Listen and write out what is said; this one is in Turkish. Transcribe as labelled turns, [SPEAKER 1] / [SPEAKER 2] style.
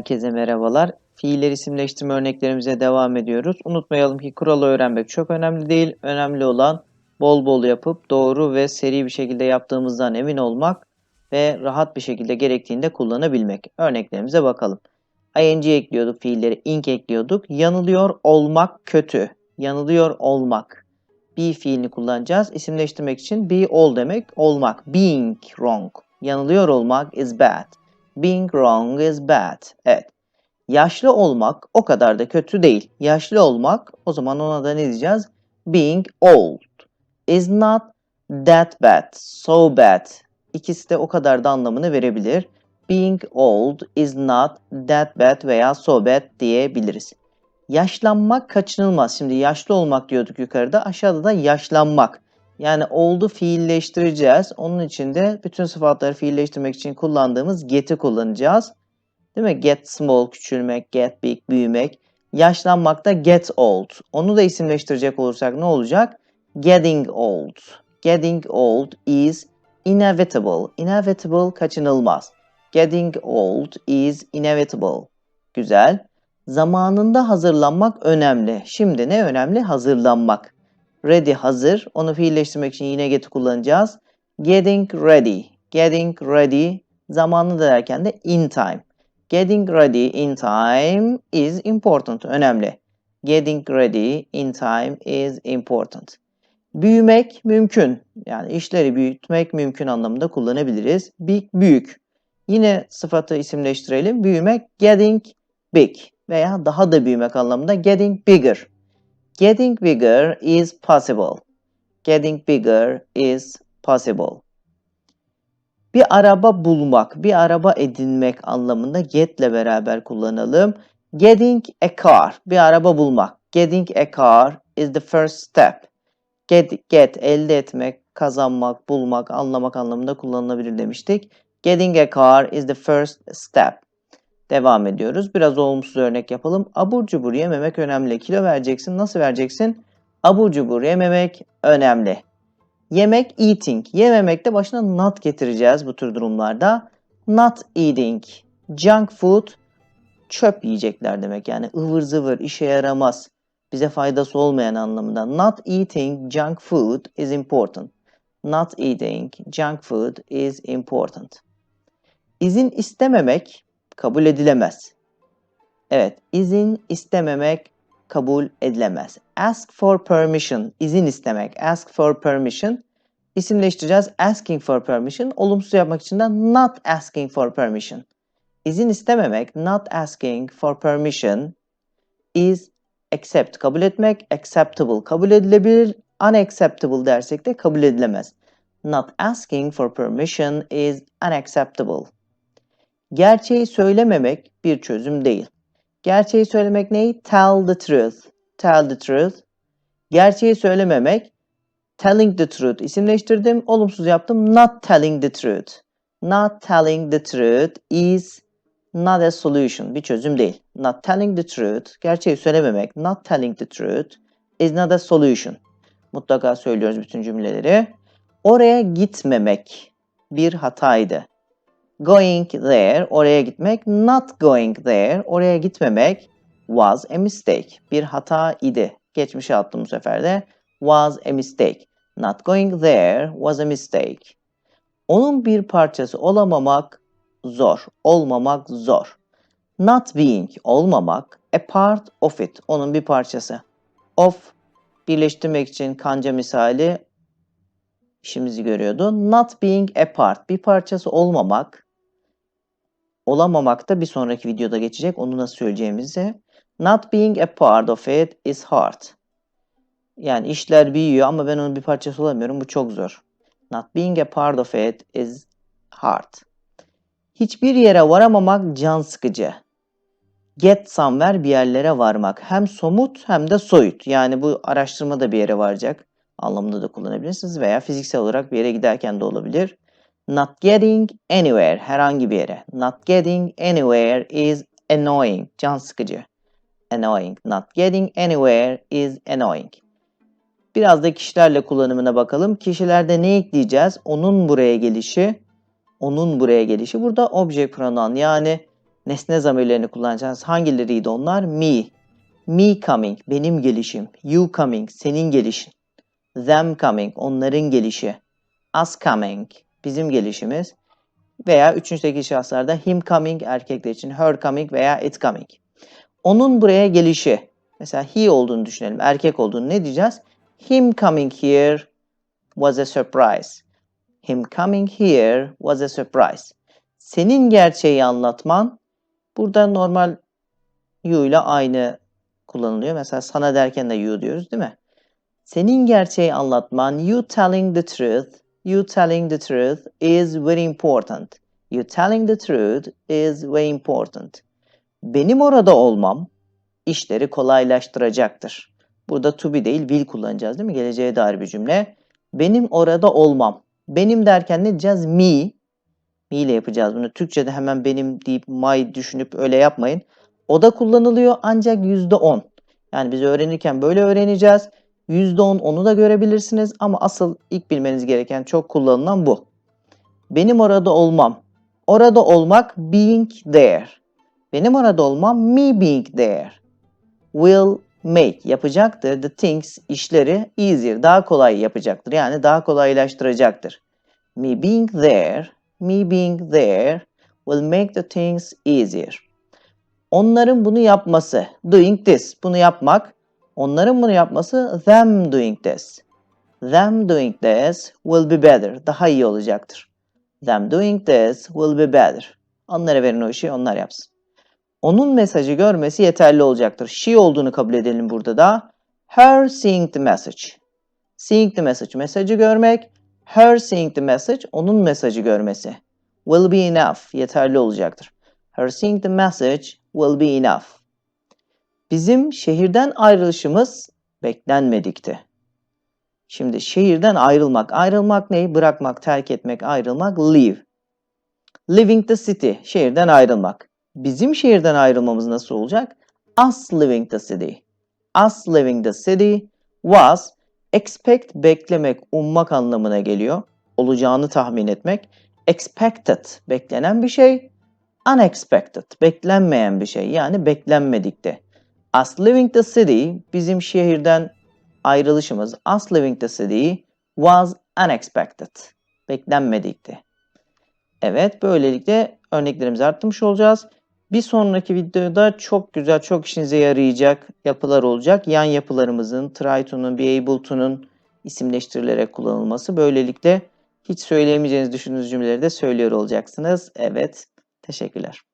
[SPEAKER 1] Herkese merhabalar. Fiiller isimleştirme örneklerimize devam ediyoruz. Unutmayalım ki kuralı öğrenmek çok önemli değil. Önemli olan bol bol yapıp doğru ve seri bir şekilde yaptığımızdan emin olmak ve rahat bir şekilde gerektiğinde kullanabilmek. Örneklerimize bakalım. ing ekliyorduk fiilleri, ing ekliyorduk. Yanılıyor olmak kötü. Yanılıyor olmak. Be fiilini kullanacağız. İsimleştirmek için be ol demek olmak. Being wrong. Yanılıyor olmak is bad. Being wrong is bad. Evet. Yaşlı olmak o kadar da kötü değil. Yaşlı olmak o zaman ona da ne diyeceğiz? Being old is not that bad. So bad. İkisi de o kadar da anlamını verebilir. Being old is not that bad veya so bad diyebiliriz. Yaşlanmak kaçınılmaz. Şimdi yaşlı olmak diyorduk yukarıda. Aşağıda da yaşlanmak. Yani oldu fiilleştireceğiz. Onun için de bütün sıfatları fiilleştirmek için kullandığımız get'i kullanacağız. Değil mi? Get small küçülmek, get big büyümek. Yaşlanmak da get old. Onu da isimleştirecek olursak ne olacak? Getting old. Getting old is inevitable. Inevitable kaçınılmaz. Getting old is inevitable. Güzel. Zamanında hazırlanmak önemli. Şimdi ne önemli? Hazırlanmak. Ready hazır. Onu fiilleştirmek için yine get'i kullanacağız. Getting ready. Getting ready. Zamanını da derken de in time. Getting ready in time is important. Önemli. Getting ready in time is important. Büyümek mümkün. Yani işleri büyütmek mümkün anlamında kullanabiliriz. Big, büyük. Yine sıfatı isimleştirelim. Büyümek getting big veya daha da büyümek anlamında getting bigger. Getting bigger is possible. Getting bigger is possible. Bir araba bulmak, bir araba edinmek anlamında get'le beraber kullanalım. Getting a car, bir araba bulmak. Getting a car is the first step. Get, get, elde etmek, kazanmak, bulmak, anlamak anlamında kullanılabilir demiştik. Getting a car is the first step. Devam ediyoruz. Biraz olumsuz örnek yapalım. Abur cubur yememek önemli. Kilo vereceksin. Nasıl vereceksin? Abur cubur yememek önemli. Yemek eating. Yememekte başına not getireceğiz bu tür durumlarda. Not eating. Junk food çöp yiyecekler demek. Yani ıvır zıvır işe yaramaz. Bize faydası olmayan anlamında. Not eating junk food is important. Not eating junk food is important. İzin istememek kabul edilemez. Evet, izin istememek kabul edilemez. Ask for permission, izin istemek. Ask for permission. İsimleştireceğiz. Asking for permission. Olumsuz yapmak için de not asking for permission. İzin istememek, not asking for permission is accept, kabul etmek, acceptable, kabul edilebilir, unacceptable dersek de kabul edilemez. Not asking for permission is unacceptable. Gerçeği söylememek bir çözüm değil. Gerçeği söylemek neyi? Tell the truth. Tell the truth. Gerçeği söylememek telling the truth isimleştirdim. Olumsuz yaptım. Not telling the truth. Not telling the truth is not a solution. Bir çözüm değil. Not telling the truth. Gerçeği söylememek. Not telling the truth is not a solution. Mutlaka söylüyoruz bütün cümleleri. Oraya gitmemek bir hataydı. Going there, oraya gitmek. Not going there, oraya gitmemek was a mistake. Bir hata idi. Geçmişe attım bu sefer de. Was a mistake. Not going there was a mistake. Onun bir parçası olamamak zor. Olmamak zor. Not being, olmamak. A part of it, onun bir parçası. Of, birleştirmek için kanca misali işimizi görüyordu. Not being a part, bir parçası olmamak olamamak da bir sonraki videoda geçecek. Onu nasıl söyleyeceğimizi. Not being a part of it is hard. Yani işler büyüyor ama ben onun bir parçası olamıyorum. Bu çok zor. Not being a part of it is hard. Hiçbir yere varamamak can sıkıcı. Get somewhere bir yerlere varmak. Hem somut hem de soyut. Yani bu araştırmada bir yere varacak anlamında da kullanabilirsiniz veya fiziksel olarak bir yere giderken de olabilir. Not getting anywhere herhangi bir yere. Not getting anywhere is annoying. Can sıkıcı. Annoying. Not getting anywhere is annoying. Biraz da kişilerle kullanımına bakalım. Kişilerde ne ekleyeceğiz? Onun buraya gelişi. Onun buraya gelişi. Burada object pronoun yani Nesne zamirlerini kullanacağız. Hangileriydi onlar? Me. Me coming, benim gelişim. You coming, senin gelişin. Them coming, onların gelişi. Us coming, bizim gelişimiz. Veya üçüncüdeki şahıslarda him coming, erkekler için her coming veya it coming. Onun buraya gelişi. Mesela he olduğunu düşünelim, erkek olduğunu ne diyeceğiz? Him coming here was a surprise. Him coming here was a surprise. Senin gerçeği anlatman burada normal you ile aynı kullanılıyor. Mesela sana derken de you diyoruz değil mi? Senin gerçeği anlatman, you telling the truth, you telling the truth is very important. You telling the truth is very important. Benim orada olmam işleri kolaylaştıracaktır. Burada to be değil will kullanacağız değil mi? Geleceğe dair bir cümle. Benim orada olmam. Benim derken ne diyeceğiz? Me. Me ile yapacağız bunu. Türkçe'de hemen benim deyip my düşünüp öyle yapmayın. O da kullanılıyor ancak %10. Yani biz öğrenirken böyle öğreneceğiz. %10 onu da görebilirsiniz ama asıl ilk bilmeniz gereken çok kullanılan bu. Benim orada olmam. Orada olmak being there. Benim orada olmam me being there. Will make yapacaktır. The things işleri easier daha kolay yapacaktır. Yani daha kolaylaştıracaktır. Me being there, me being there will make the things easier. Onların bunu yapması, doing this, bunu yapmak. Onların bunu yapması, them doing this. Them doing this will be better, daha iyi olacaktır. Them doing this will be better. Onlara verin o işi, onlar yapsın. Onun mesajı görmesi yeterli olacaktır. She olduğunu kabul edelim burada da. Her seeing the message. Seeing the message, mesajı görmek. Her seeing the message, onun mesajı görmesi. Will be enough, yeterli olacaktır. Her seeing the message will be enough. Bizim şehirden ayrılışımız beklenmedikti. Şimdi şehirden ayrılmak. Ayrılmak ne? Bırakmak, terk etmek, ayrılmak. Leave. Leaving the city. Şehirden ayrılmak. Bizim şehirden ayrılmamız nasıl olacak? Us leaving the city. Us leaving the city was expect beklemek, ummak anlamına geliyor. Olacağını tahmin etmek. Expected beklenen bir şey. Unexpected beklenmeyen bir şey. Yani beklenmedikti. Us leaving the city bizim şehirden ayrılışımız us leaving the city was unexpected. Beklenmedikti. Evet böylelikle örneklerimizi arttırmış olacağız. Bir sonraki videoda çok güzel, çok işinize yarayacak yapılar olacak. Yan yapılarımızın, try to'nun, be isimleştirilerek kullanılması. Böylelikle hiç söyleyemeyeceğiniz düşündüğünüz cümleleri de söylüyor olacaksınız. Evet, teşekkürler.